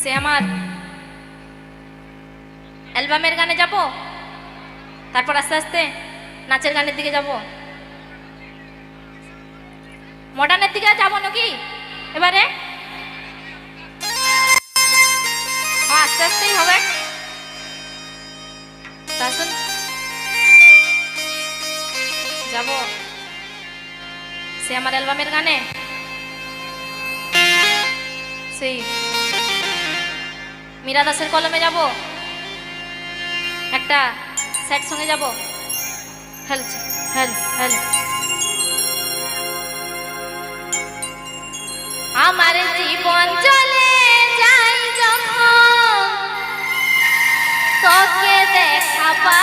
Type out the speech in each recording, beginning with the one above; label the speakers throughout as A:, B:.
A: সে আমার অ্যালবামের গানে যাব তারপর আস্তে আস্তে নাচের গানের দিকে যাব মডার্নের দিকে যাব নাকি এবারে আস্তে আস্তেই হবে যাব সে আমার অ্যালবামের গানে সেই মীরা দাসের কলমে যাব? একটা স্যাট সঙ্গে যাব? হ্যালো হ্যালো হ্যালো আমার জীবন চলে যায় যখন তোকে দেখা পা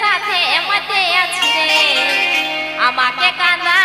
A: সাথে মতে আছে আমাকে কানা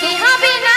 A: He happy.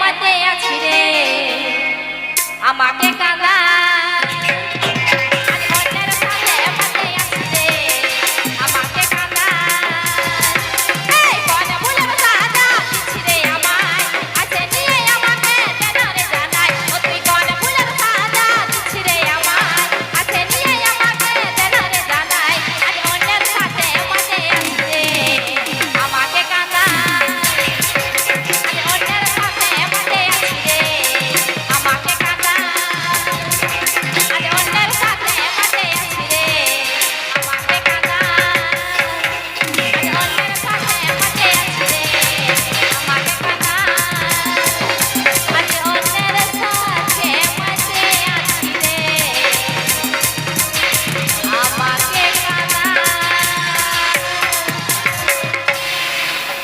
A: মতে আছি রে। আমাকে কাঁদা